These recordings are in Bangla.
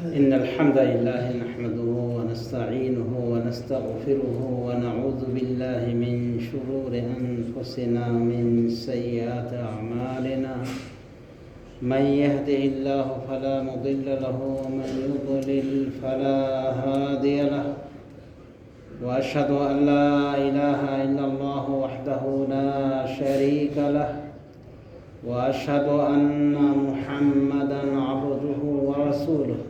إن الحمد لله نحمده ونستعينه ونستغفره ونعوذ بالله من شرور أنفسنا من سيئات أعمالنا. من يهده الله فلا مضل له ومن يضلل فلا هادي له. وأشهد أن لا إله إلا الله وحده لا شريك له. وأشهد أن محمدا عبده ورسوله.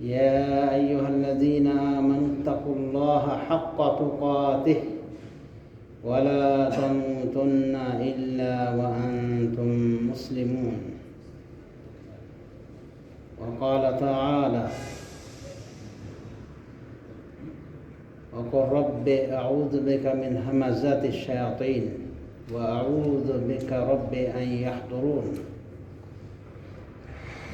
يا أيها الذين آمنوا اتقوا الله حق تقاته ولا تموتن إلا وأنتم مسلمون. وقال تعالى وقل رب أعوذ بك من همزات الشياطين وأعوذ بك رب أن يحضرون.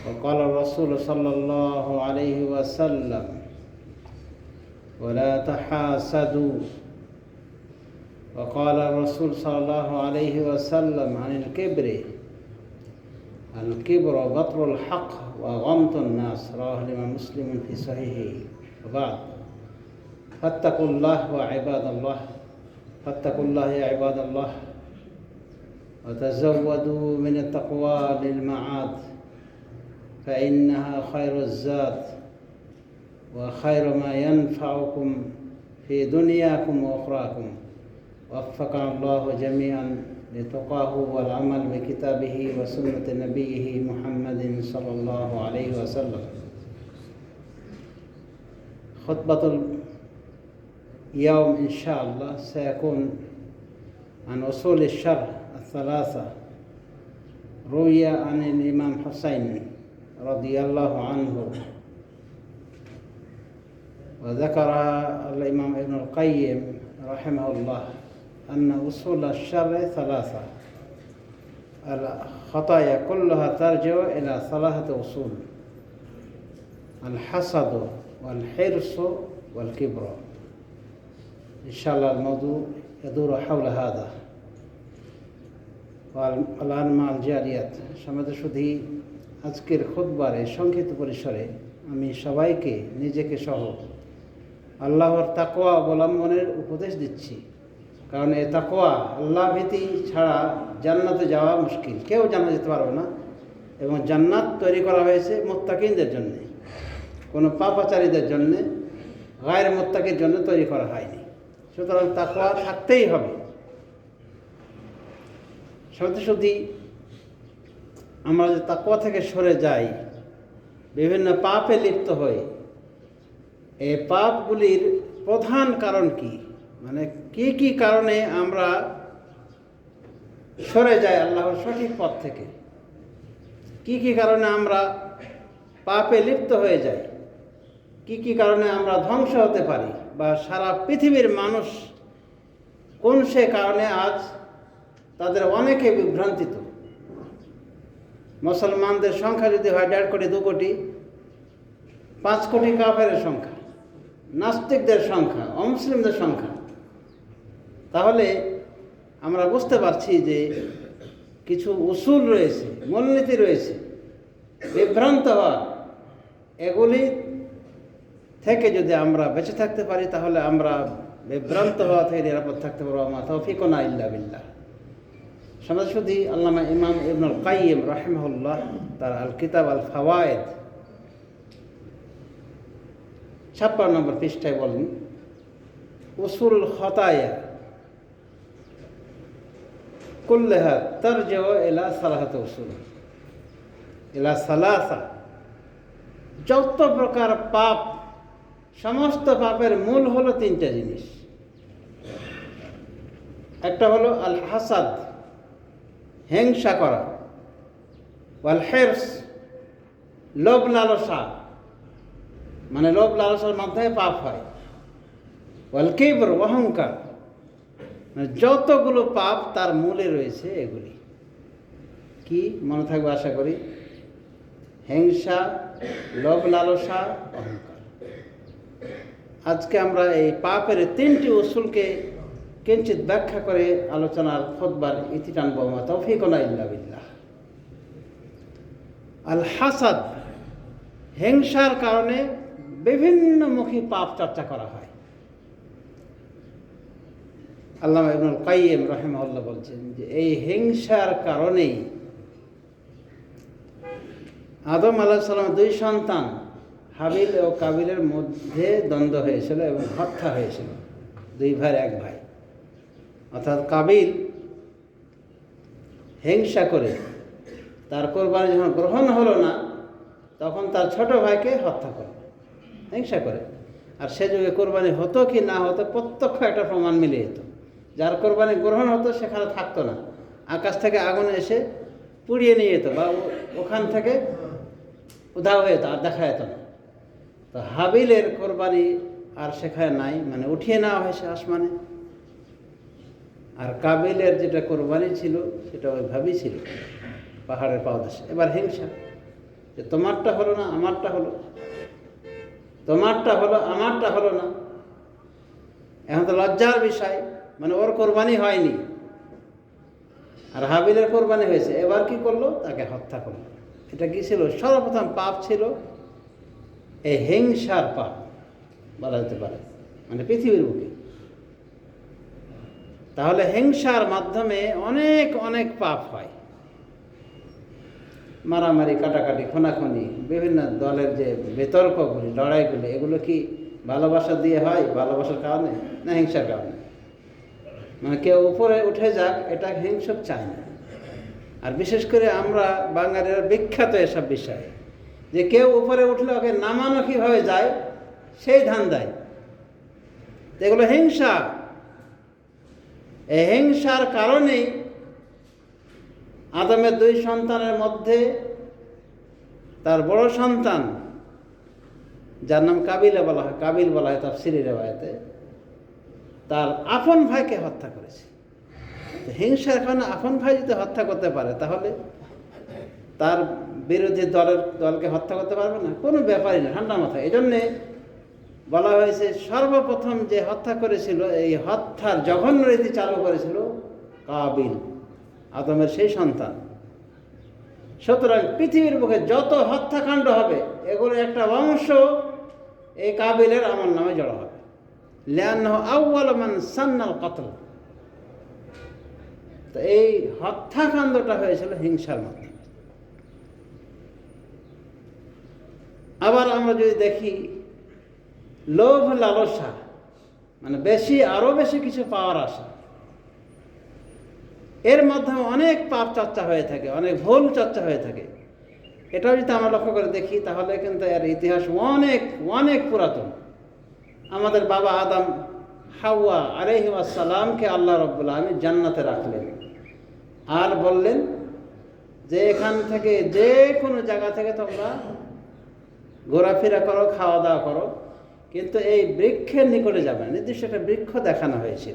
وقال الرسول صلى الله عليه وسلم ولا تحاسدوا. وقال الرسول صلى الله عليه وسلم عن الكبر الكبر بطر الحق وغمط الناس. رواه الإمام مسلم في صحيحه. وبعد فاتقوا الله وعباد الله فاتقوا الله يا عباد الله وتزودوا من التقوى للمعاد. فإنها خير الزاد وخير ما ينفعكم في دنياكم وأخراكم. وفقنا الله جميعا لتقاه والعمل بكتابه وسنة نبيه محمد صلى الله عليه وسلم. خطبة اليوم إن شاء الله سيكون عن أصول الشرع الثلاثة. روي عن الإمام حسين. رضي الله عنه. وذكر الإمام ابن القيم رحمه الله أن أصول الشر ثلاثة. الخطايا كلها ترجع إلى ثلاثة أصول الحسد والحرص والكبر. إن شاء الله الموضوع يدور حول هذا. والآن مع الجاليات. شمد شدهي আজকের খুদবার এই সংক্ষিপ্ত পরিসরে আমি সবাইকে নিজেকে সহ আল্লাহর তাকোয়া অবলম্বনের উপদেশ দিচ্ছি। কারণ এ তাকোয়া আল্লাহ ভীতি ছাড়া জান্নাতে যাওয়া মুশকিল। কেউ জানা যেতে পারবে না। এবং জান্নাত তৈরি করা হয়েছে মোত্তাকিনদের জন্যে। কোনো পাপাচারীদের জন্যে, গায়ের মোত্তাকির জন্য তৈরি করা হয়নি। সুতরাং তাকোয়া থাকতেই হবে। সত্যি সত্যি আমরা যে তাকুয়া থেকে সরে যাই, বিভিন্ন পাপে লিপ্ত হই এই পাপগুলির প্রধান কারণ কি? মানে কি কি কারণে আমরা সরে যাই আল্লাহর সঠিক পথ থেকে? কি কি কারণে আমরা পাপে লিপ্ত হয়ে যাই? কি কি কারণে আমরা ধ্বংস হতে পারি? বা সারা পৃথিবীর মানুষ কোন সে কারণে আজ তাদের অনেকে বিভ্রান্তিত? মুসলমানদের সংখ্যা যদি হয় দেড় কোটি, দু কোটি, পাঁচ কোটি কাফের সংখ্যা, নাস্তিকদের সংখ্যা, অমুসলিমদের সংখ্যা, তাহলে আমরা বুঝতে পারছি যে কিছু উসুল রয়েছে, মূলনীতি রয়েছে, বিভ্রান্ত হওয়া, এগুলি থেকে যদি আমরা বেঁচে থাকতে পারি, তাহলে আমরা বিভ্রান্ত হওয়া থেকে নিরাপদ থাকতে পারব। আমার তৌফিকনা ইল্লা বিল্লাহ। সমাজসুদি আল্লামা ইমাম ইবনুল কাইম রাহিমহুল্লাহ তার আল কিতাব আল ফাওয়ায়েদ ছাপ্পান্ন নম্বর পৃষ্ঠায় বলেন উসুল হতায়া কুল্লেহা তর্জ এলা সালাহাত উসুল। এলা সালাসা। যত প্রকার পাপ, সমস্ত পাপের মূল হলো তিনটা জিনিস। একটা হলো আল হাসাদ হিংসা করা। ওয়াল হেরস, লোভ লালসা। মানে লোভ লালসার মাধ্যমে পাপ হয়। ওয়াল কিবর, অহংকার। মানে যতগুলো পাপ তার মূলে রয়েছে এগুলি। কি মনে থাকবে আশা করি? হিংসা, লোভ লালসা, অহংকার। আজকে আমরা এই পাপের তিনটি উসুলকে কিঞ্চিত ব্যাখ্যা করে আলোচনার খোদবার ইতি টানব ইল্লা বিল্লাহ। আল হাসাদ, হিংসার কারণে বিভিন্নমুখী পাপ চর্চা করা হয়। আল্লাহ ইবনুল কাইম রহেমাল্লাহ বলছেন যে, এই হিংসার কারণেই আদম আলাহ সালাম দুই সন্তান হাবিল ও কাবিলের মধ্যে দ্বন্দ্ব হয়েছিল এবং হত্যা হয়েছিল। দুই ভাইয়ের এক ভাই। অর্থাৎ কাবিল হিংসা করে, তার কোরবানি যখন গ্রহণ হলো না, তখন তার ছোট ভাইকে হত্যা করে, হিংসা করে। আর সে যুগে কোরবানি হতো কি না হতো প্রত্যক্ষ একটা প্রমাণ মিলে যেত। যার কোরবানি গ্রহণ হতো সেখানে থাকতো না। আকাশ থেকে আগুন এসে পুড়িয়ে নিয়ে যেত বা ওখান থেকে উধাও হয়ে যেত, আর দেখা যেত না। তো হাবিলের কোরবানি আর সেখানে নাই মানে উঠিয়ে নেওয়া হয়েছে আসমানে। আর কাবিলের যেটা কোরবানি ছিল, সেটা ওইভাবেই ছিল। পাহাড়ের পাদদেশে। এবার হিংসা। যে তোমারটা হলো না, আমারটা হলো। তোমারটা হলো, আমারটা হলো না। এখন তো লজ্জার বিষয়। মানে ওর কোরবানি হয়নি। আর হাবিলের কোরবানি হয়েছে। এবার কি করল? তাকে হত্যা করল। এটা কি ছিল? সর্বপ্রথম পাপ ছিল এই হিংসার পাপ। বলা যেতে পারে। মানে পৃথিবীর বুকে। তাহলে হিংসার মাধ্যমে অনেক অনেক পাপ হয়। মারামারি, কাটাকাটি, খোনাখুনি, বিভিন্ন দলের যে বিতর্কগুলি, লড়াইগুলি, এগুলো কি ভালোবাসা দিয়ে হয়, ভালোবাসার কারণে, না হিংসার কারণে? মানে কেউ উপরে উঠে যাক, এটা হিংসক চায় না। আর বিশেষ করে আমরা বাঙালিরা বিখ্যাত এসব বিষয়ে, যে কেউ উপরে উঠলে ওকে নামানো কীভাবে যায়, সেই ধান দেয় এগুলো হিংসা। এই হিংসার কারণেই আদমের দুই সন্তানের মধ্যে তার বড় সন্তান, যার নাম কাবিলে বলা হয়, কাবিল বলা হয় তাফসিরি রেওয়ায়তে, তার আপন ভাইকে হত্যা করেছে। হিংসার কারণে আপন ভাই যদি হত্যা করতে পারে, তাহলে তার বিরোধী দলের দলকে হত্যা করতে পারবে না। কোনো ব্যাপারই না, ঠান্ডা মাথায়। এই জন্যে বলা হয়েছে, সর্বপ্রথম যে হত্যা করেছিল, এই হত্যার জঘন্য রীতি চালু করেছিল কাবিল, আদমের সেই সন্তান। সুতরাং পৃথিবীর বুকে যত হত্যাকাণ্ড হবে, এগুলো একটা অংশ এই কাবিলের আমার নামে জড়ো হবে। ল্যান আউ্বাল মান সান্নাল কতল। তো এই হত্যাকাণ্ডটা হয়েছিল হিংসার মাধ্যমে। আবার আমরা যদি দেখি লোভ লালসা মানে বেশি আরও বেশি কিছু পাওয়ার আশা। এর মাধ্যমে অনেক পাপ চর্চা হয়ে থাকে, অনেক ভুল চর্চা হয়ে থাকে। এটাও যদি আমরা লক্ষ্য করে দেখি, তাহলে কিন্তু এর ইতিহাস অনেক অনেক পুরাতন। আমাদের বাবা আদম, হাওয়া আলহিমাসালামকে আল্লাহ রব্বুল আমি জান্নাতে রাখলেন। আর বললেন যে, এখান থেকে যে কোনো জায়গা থেকে তোমরা ঘোরাফেরা করো খাওয়া দাওয়া করো। কিন্তু এই বৃক্ষের নিকটে যাবে না। নির্দিষ্ট একটা বৃক্ষ দেখানো হয়েছিল।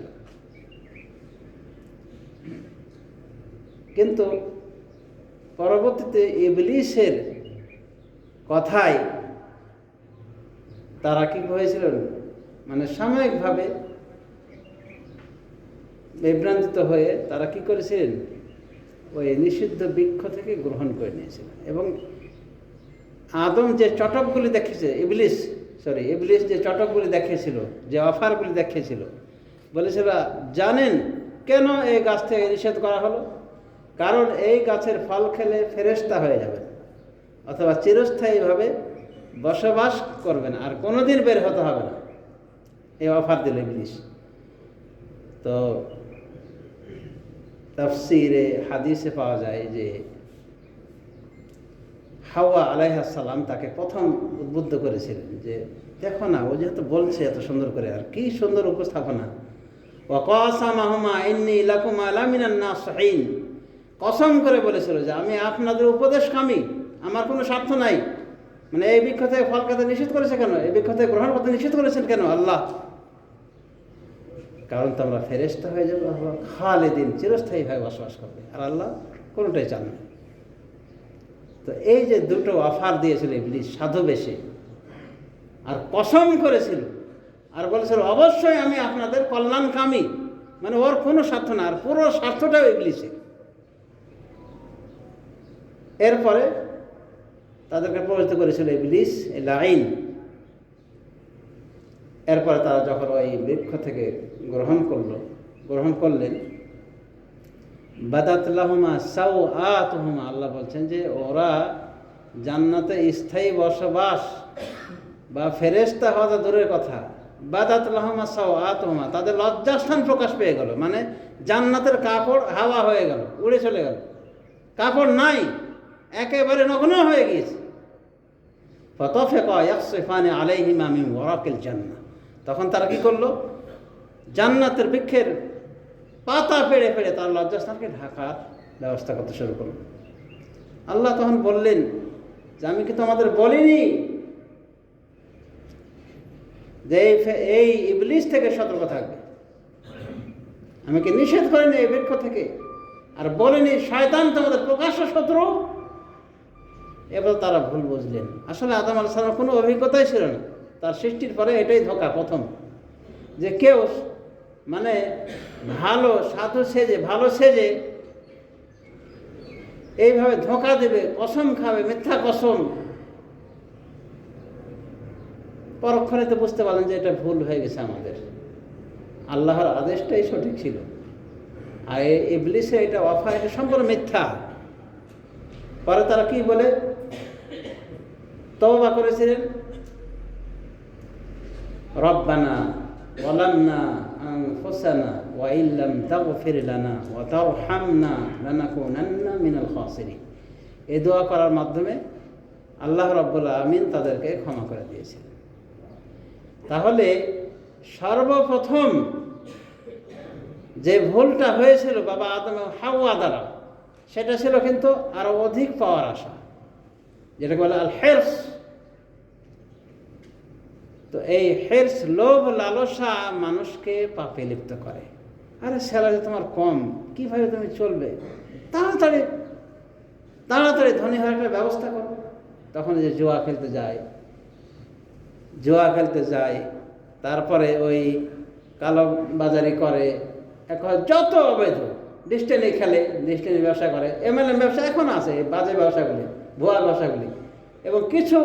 কিন্তু পরবর্তীতে ইবলিসের কথায় তারা কি হয়েছিল? মানে সাময়িকভাবে বিভ্রান্তিত হয়ে তারা কি করেছিলেন? ওই নিষিদ্ধ বৃক্ষ থেকে গ্রহণ করে নিয়েছিলেন এবং আদম যে চটকগুলি দেখেছে ইবলিস সরি ইবলিস যে চটকগুলি দেখেছিল যে অফারগুলি দেখেছিল বলেছিল জানেন কেন এই গাছ থেকে নিষেধ করা হলো? কারণ এই গাছের ফল খেলে ফেরেস্তা হয়ে যাবে অথবা চিরস্থায়ীভাবে বসবাস করবেন, আর কোনোদিন বের হতে হবে না। এই অফার দিল ইবলিস। তো তাফসিরে, হাদিসে পাওয়া যায় যে হাওয়া আলাইহাসাল্লাম তাকে প্রথম উদ্বুদ্ধ করেছিলেন যে, দেখো না, ও যেহেতু বলছে এত সুন্দর করে, আর কি সুন্দর উপস্থাপনা? কসম করে বলেছিল যে, আমি আপনাদের উপদেশ কামি আমার কোনো স্বার্থ নাই। মানে এই বৃক্ষ থেকে ফল খেতে নিষেধ করেছে কেন? এই বৃক্ষ থেকে গ্রহণ করতে নিষেধ করেছেন কেন? আল্লাহ। কারণ তোমরা ফেরেস্তা হয়ে যাবে, আল্লাহ খালে দিন চিরস্থায়ীভাবে বসবাস করবে। আর আল্লাহ কোনোটাই চান না। তো এই যে দুটো অফার দিয়েছিল ইবলিশ সাধু বেশে, আর কসম করেছিল। আর বলেছিল, অবশ্যই আমি আপনাদের কল্যাণকামী। মানে ওর কোনো স্বার্থ না, আর পুরো স্বার্থটাও ইবলিশের এরপরে তাদেরকে প্রভাবিত করেছিল ইবলিশ এই লাইন এরপরে তারা যখন ওই বৃক্ষ থেকে গ্রহণ করল, গ্রহণ করলেন বাদাতলাহমা সাউ আতহুমা আল্লাহ বলছেন যে ওরা জান্নাতে স্থায়ী বসবাস বা ফেরেস্তা হওয়া তো দূরের কথা। বাদাতলাহমা সাউ আতহুমা তাদের লজ্জাস্থান প্রকাশ পেয়ে গেল। মানে জান্নাতের কাপড় হাওয়া হয়ে গেল, উড়ে চলে গেল। কাপড় নাই, একেবারে নগ্ন হয়ে গিয়েছে। ফতফেকা ইয়াকসিফানে আলাইহিমা মিন ওয়ারাকিল জান্নাহ। তখন তারা কি করল? জান্নাতের বৃক্ষের পাতা পেড়ে পেড়ে তার লজ্জাস্থানকে ঢাকার ব্যবস্থা করতে শুরু করল। আল্লাহ তখন বললেন, যে আমি কি তোমাদের বলিনি যে এই ইবলিশ থেকে সতর্ক থাকবে? আমি কি নিষেধ করিনি এই বৃক্ষ থেকে? আর বলিনি শয়তান তোমাদের প্রকাশ্য শত্রু? এবার তারা ভুল বুঝলেন। আসলে আদম আল কোনো অভিজ্ঞতাই ছিল না। তার সৃষ্টির পরে এটাই ধোকা প্রথম। যে কেউ মানে ভালো, সাধু সেজে, ভালো সেজে এইভাবে ধোকা দেবে, কসম খাবে, মিথ্যা কসম। পরক্ষণে তো বুঝতে পারলেন যে এটা ভুল হয়ে গেছে আমাদের। আল্লাহর আদেশটাই সঠিক ছিল। আর ইবলিসে এটা অফার, এটা সম্পূর্ণ মিথ্যা। পরে তারা কি বলে? তওবা করেছিলেন। রব্বানা ওয়ালামনা ওয়া ইল্লাম তাগফির লানা ওয়া তারহামনা লানাকুনান্না মিনাল খাসিরিন এই দোয়া করার মাধ্যমে আল্লাহ রাব্বুল আমিন তাদেরকে ক্ষমা করে দিয়েছিলেন তাহলে সর্বপ্রথম যে ভুলটা হয়েছিল বাবা আদম হাওয়া দ্বারা, সেটা ছিল কিন্তু আরও অধিক পাওয়ার আশা, যেটাকে বলে আল হেরস তো এই হেরস, লোভ, লালসা মানুষকে পাপে লিপ্ত করে। আরে স্যালারি তোমার কম, কীভাবে তুমি চলবে? তাড়াতাড়ি তাড়াতাড়ি ধনী হওয়ার একটা ব্যবস্থা করো। তখন যে জুয়া খেলতে যায়, জুয়া খেলতে যায়, তারপরে ওই কালো বাজারি করে, এখন যত অবৈধ ডিস্টেনি খেলে ডিস্টেনি ব্যবসা করে, এমএলএম ব্যবসা এখন আছে, বাজে ব্যবসাগুলি, ভুয়া ব্যবসাগুলি। এবং কিছু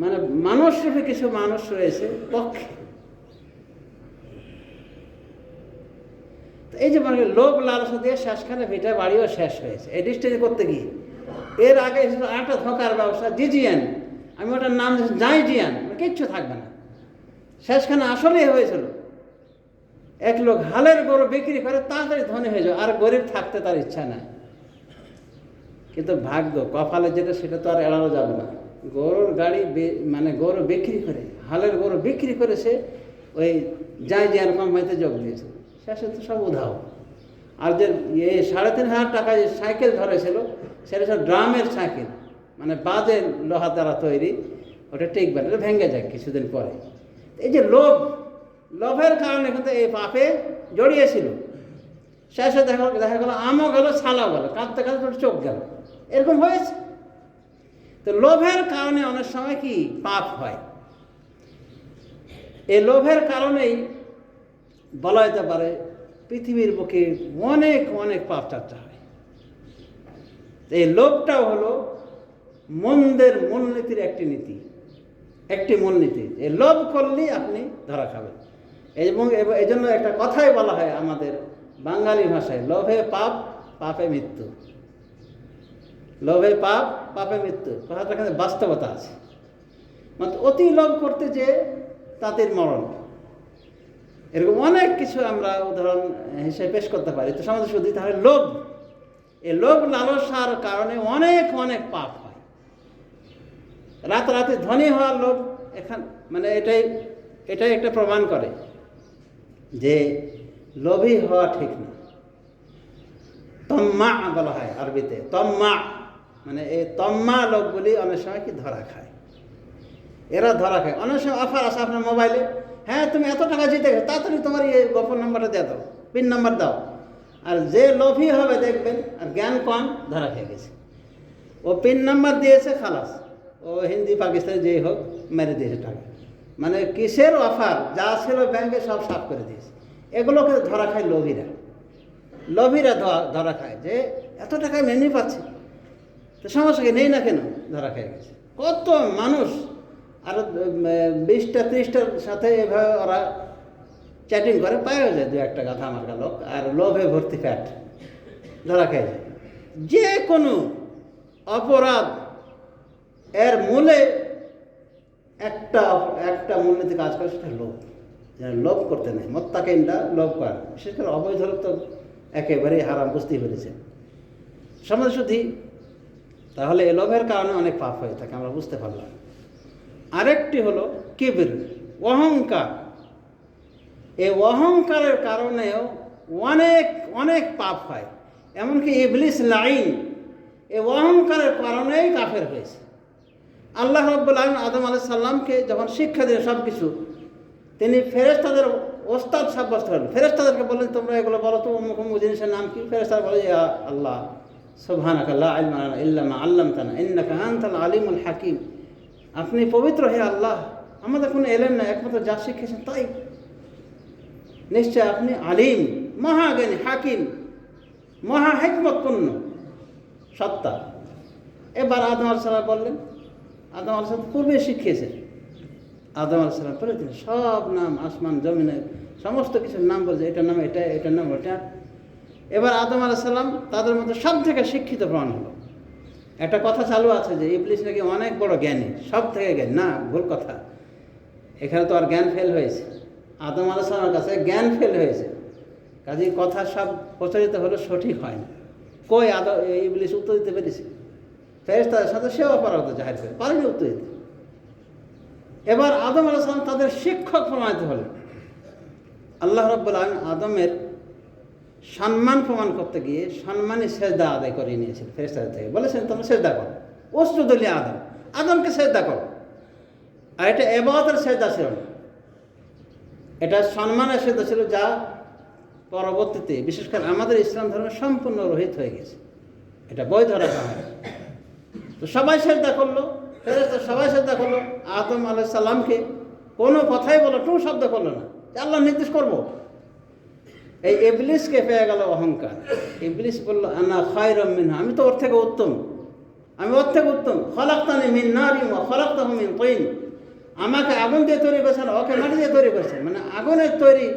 মানে মানুষ রূপে কিছু মানুষ রয়েছে, পক্ষে। এই যে মানে লোভ লালসা দিয়ে শেষখানে ভিটা বাড়িও শেষ হয়েছে। এই ডিস্টেনি করতে গিয়ে এর আগে আটা ধোকার ব্যবসা জিজিয়ান আমি ওটার নাম দিয়েছি জাইজিয়ান কিচ্ছু থাকবে না। শেষখানে আসলেই হয়েছিল। এক লোক হালের গরু বিক্রি করে তাড়াতাড়ি ধনী হয়ে যাবে আর গরিব থাকতে তার ইচ্ছা নাই। কিন্তু ভাগ্য, কপালে যেটা সেটা তো আর এড়ানো যাবে না। গরুর গাড়ি মানে গরু বিক্রি করে, হালের গরু বিক্রি করে সে ওই যাই জিয়ার কোম্পানিতে যোগ দিয়েছে। শেষে তো সব উধাও। আর যে এ সাড়ে তিন হাজার টাকা যে সাইকেল ধরেছিল, সেটা সব ড্রামের সাইকেল। মানে বাজে লোহা দ্বারা তৈরি, ওটা টিকবে এটা ভেঙে যায় কিছুদিন পরে। এই যে লোভ, লোভের কারণে কিন্তু এই পাপে জড়িয়েছিল। শেষে দেখা দেখা গেলো আমও গেল, ছালাও গেল, কাঁদতে কাঁদতে চোখ গেল। এরকম হয়েছে। তো লোভের কারণে অনেক সময় কি পাপ হয়। এই লোভের কারণেই বলা যেতে পারে পৃথিবীর বুকে অনেক অনেক পাপ চর্চা হয়। এই লোভটাও হলো মন্দের মূলনীতির একটি নীতি, একটি মূলনীতি। এই লোভ করলেই আপনি ধরা খাবেন। এবং এই জন্য একটা কথাই বলা হয় আমাদের বাঙালি ভাষায়, লোভে পাপ, পাপে মৃত্যু। লোভে পাপ, পাপে মৃত্যু। কথাটা বাস্তবতা আছে। মানে অতি লোভ করতে যে তাদের মরণ। এরকম অনেক কিছু আমরা উদাহরণ হিসেবে পেশ করতে পারি। তো সমাজে শুধু তাহলে লোভ। এই লোভ লালসার কারণে অনেক অনেক পাপ হয়। রাতারাতি ধনী হওয়ার লোভ এখান মানে এটাই এটাই একটা প্রমাণ করে যে লোভী হওয়া ঠিক না। তম্মা বলা হয় আরবিতে। তম্মা মানে এই তম্মা লোকগুলি অনেক সময় কি ধরা খায়। এরা ধরা খায়। অনেক সময় অফার আছে আপনার মোবাইলে হ্যাঁ তুমি এত টাকা জিতে গেছো, তাড়াতাড়ি তোমার এই গোপন নাম্বারটা দিয়ে দাও, পিন নাম্বার দাও। আর যে লোভী হবে দেখবেন, আর জ্ঞান কম, ধরা খেয়ে গেছে। ও পিন নাম্বার দিয়েছে, খালাস। ও হিন্দি, পাকিস্তানি যেই হোক, মেরে দিয়েছে টাকা। মানে কিসের অফার? যা ছিল ব্যাংকে সব সাফ করে দিয়েছে। এগুলোকে ধরা খায় লোভীরা। লোভীরা ধরা খায় যে, এত টাকা মেনে পাচ্ছে। তো সমস্যাকে নেই না কেন? ধরা খেয়ে গেছে। কত মানুষ আর বিশটা, ত্রিশটার সাথে এভাবে ওরা চ্যাটিং করে। পায়ও যায় দু একটা কথা আমার লোক, আর লোভে ভর্তি ফ্যাট ধরা খেয়ে যায়। যে কোনো অপরাধ এর মূলে একটা একটা মূলনীতি কাজ করে, সেটা লোভ। যারা লোভ করতে নেই মোত্তাকিনটা লোভ করে। বিশেষ করে অবৈধ তো একেবারেই হারাম বুঝতেই পেরেছে সমাজ শুদ্ধি তাহলে এ লোভের কারণে অনেক পাপ হয়ে থাকে, আমরা বুঝতে পারলাম। আরেকটি হলো কিবির, অহংকার। এই অহংকারের কারণেও অনেক অনেক পাপ হয়। এমনকি ইবলিস লাইন, এই অহংকারের কারণেই কাফের হয়েছে। আল্লাহ রব্বুল আলম আদম আলাহ সাল্লামকে যখন শিক্ষা দিলেন সব কিছু তিনি ফেরেস্তাদের ওস্তাদ সাব্যস্ত হলেন। ফেরেস্তাদেরকে বললেন, তোমরা এগুলো বলো তো, অমুক অমুক জিনিসের নাম কি? ফেরেস্তার বলে আল্লাহ। সুবহানাকা লা ইলমা লানা ইল্লা মা আল্লামতানা, ইন্নাকা আনতাল আলিমুল হাকিম। আপনি পবিত্র হে আল্লাহ, আমাদের কোনো এলেন না একমাত্র যা শিখেছেন তাই। নিশ্চয় আপনি আলিম, মহাজ্ঞানী, হাকিম, মহা হেকমতপূর্ণ, সত্তা। এবার আদম আলসালাম বললেন, আদম আলসালাম পূর্বে শিখিয়েছেন আদম আলসালাম পরে তিনি সব নাম, আসমান জমিনের সমস্ত কিছুর নাম বলছে, এটার নাম এটা, এটার নাম ওটা। এবার আদম আলাইসাল্লাম তাদের মধ্যে সব থেকে শিক্ষিত প্রমাণ হলো। একটা কথা চালু আছে যে ইবলিশ নাকি অনেক বড় জ্ঞানী সব থেকে জ্ঞান। না, ভুল কথা। এখানে তো আর জ্ঞান ফেল হয়েছে। আদম আলাইসালামের কাছে জ্ঞান ফেল হয়েছে। কাজে কথা সব প্রচারিত হলো সঠিক হয় না। কই আদ ইবলিশ উত্তর দিতে পেরেছে? ফেরেস্তাদের সাথে সেও অপরাধ জাহির করে, পারেনি উত্তর দিতে। এবার আদম আলাইসালাম তাদের শিক্ষক প্রমাণিত হলেন। আল্লাহ রব্বুল আলম আদমের সম্মান প্রমাণ করতে গিয়ে সম্মানী সেজদা আদায় করে নিয়েছিল ফেরেস্তাদের থেকে। বলেছেন, তোমরা সেজদা করো। অস্ত্রদলীয় আদম আদমকে সেজদা করো। আর এটা এবাদতের সেজদা ছিল না। এটা সম্মানের সেজদা ছিল যা পরবর্তীতে, বিশেষ করে আমাদের ইসলাম ধর্মে সম্পূর্ণ রহিত হয়ে গেছে। এটা বৈধ রাখা হয় তো সবাই সেজদা করল ফেরেস্তা সবাই সেজদা করল। আদম আলাহ সাল্লামকে কোনো কথাই বলো, টু শব্দ করল না। আল্লাহ নির্দেশ করব। এই ইবলিসকে পেয়ে গেল অহংকার। ইবলিস বলল, আনা খায়রম মিনহা। আমি তো ওর থেকে উত্তম। আমি ওর থেকে উত্তম। খলাক্তানি মিন নারিম ও খলাক্তাহ মিন তৈন। আমাকে আগুন দিয়ে তৈরি করেছেন, ওকে মাটি দিয়ে তৈরি করেছেন। মানে আগুনের তৈরি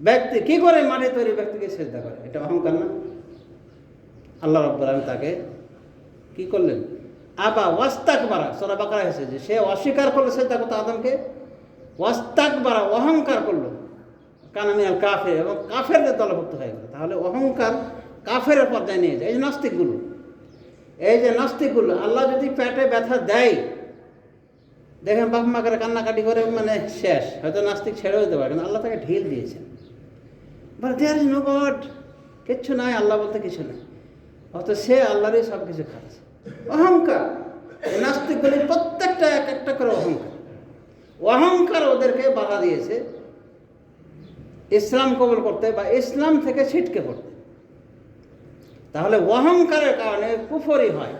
ব্যক্তি, কি করে মাটি তৈরি ব্যক্তিকে শ্রদ্ধা করে? এটা অহংকার না? আল্লাহ রব্বুল আলম তাকে কি করলেন? আবা ওয়াস্তাক বারা সোরা বাকরা এসেছে যে সে অস্বীকার করল শ্রদ্ধা করতো আদমকে। ওয়াস্তাক বারা অহংকার করল। কানামিয়াল কাফের এবং কাফেরদের দলভুক্ত হয়ে গেল। তাহলে অহংকার কাফের পর্যায়ে নিয়ে যায়। এই যে নাস্তিকগুলো। এই যে নাস্তিকগুলো, আল্লাহ যদি পেটে ব্যথা দেয়, দেখেন বাপ মা করে কান্নাকাটি করে মানে শেষ। হয়তো নাস্তিক ছেড়েও পারে, কিন্তু আল্লাহ তাকে ঢিল দিয়েছেন। বলে দেয়ার ইজ নো গড কিচ্ছু নাই, আল্লাহ বলতে কিছু নাই। অত সে আল্লাহরই সব কিছু খাচ্ছে। অহংকার। নাস্তিকগুলি প্রত্যেকটা এক একটা করে অহংকার। অহংকার ওদেরকে বাধা দিয়েছে। ইসলাম কবল করতে বা ইসলাম থেকে ছিটকে পড়তে তাহলে অহংকারের কারণে কুফরি হয়।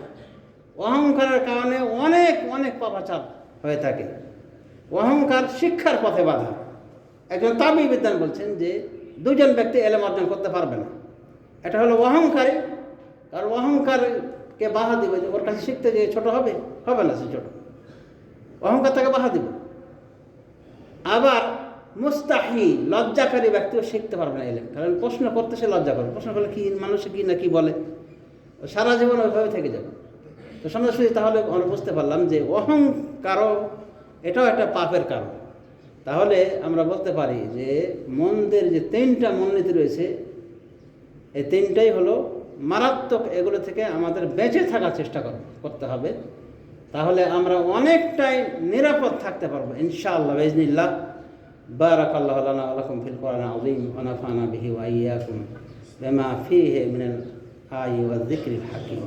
অহংকারের কারণে অনেক অনেক পাপাচার হয়ে থাকে। অহংকার শিক্ষার পথে বাধা। একজন তাবি বিদ্যান বলছেন যে, দুজন ব্যক্তি এলেম অর্জন করতে পারবে না। এটা হলো অহংকারী। আর অহংকারকে বাধা দিবে যে, ওর কাছে শিখতে যে ছোট হবে হবে না সে ছোট। অহংকার তাকে বাধা দিবে। আবার মুস্তাহি, লজ্জাকারী ব্যক্তিও শিখতে পারবে না এলেম কারণ প্রশ্ন করতে সে লজ্জা করবে প্রশ্ন করলে কি মানুষে কি না কি বলে? সারা জীবন ওইভাবে থেকে যাবে। তো সন্ন্যাসী তাহলে আমরা বুঝতে পারলাম যে অহংকারও এটাও একটা পাপের কারণ। তাহলে আমরা বলতে পারি যে মন্দের যে তিনটা মূলনীতি রয়েছে, এই তিনটাই হলো মারাত্মক এগুলো থেকে আমাদের বেঁচে থাকার চেষ্টা কর- করতে হবে। তাহলে আমরা অনেকটাই নিরাপদ থাকতে পারব, ইনশাআল্লাহ বেজনিল্লাহ بارك الله لنا ولكم في القرآن العظيم ونفعنا به وإياكم بما فيه من الآي والذكر الحكيم.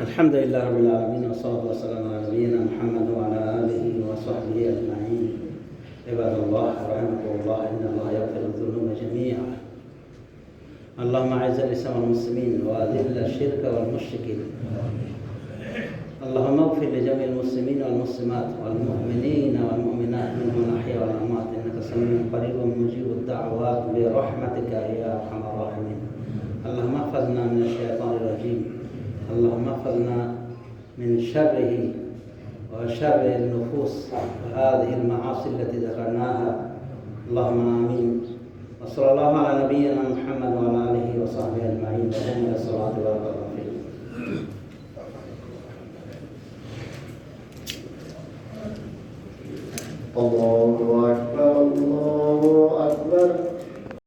الحمد لله رب العالمين والصلاة والسلام على نبينا محمد وعلى آله عباد الله رحمكم الله إن الله يغفر الذنوب جميعا. اللهم أعز الإسلام والمسلمين وأذل الشرك والمشركين. اللهم اغفر لجميع المسلمين والمسلمات والمؤمنين والمؤمنات منهم الأحياء والأموات إنك سميع قريب مجيب الدعوات برحمتك يا أرحم الراحمين. اللهم احفظنا من الشيطان الرجيم. اللهم احفظنا من شره وشر النفوس وهذه المعاصي التي ذكرناها. اللهم آمين. وصلى الله على نبينا محمد وعلى آله وصحبه أجمعين. وهم إلى الصلاة بارك الله الله أكبر الله أكبر.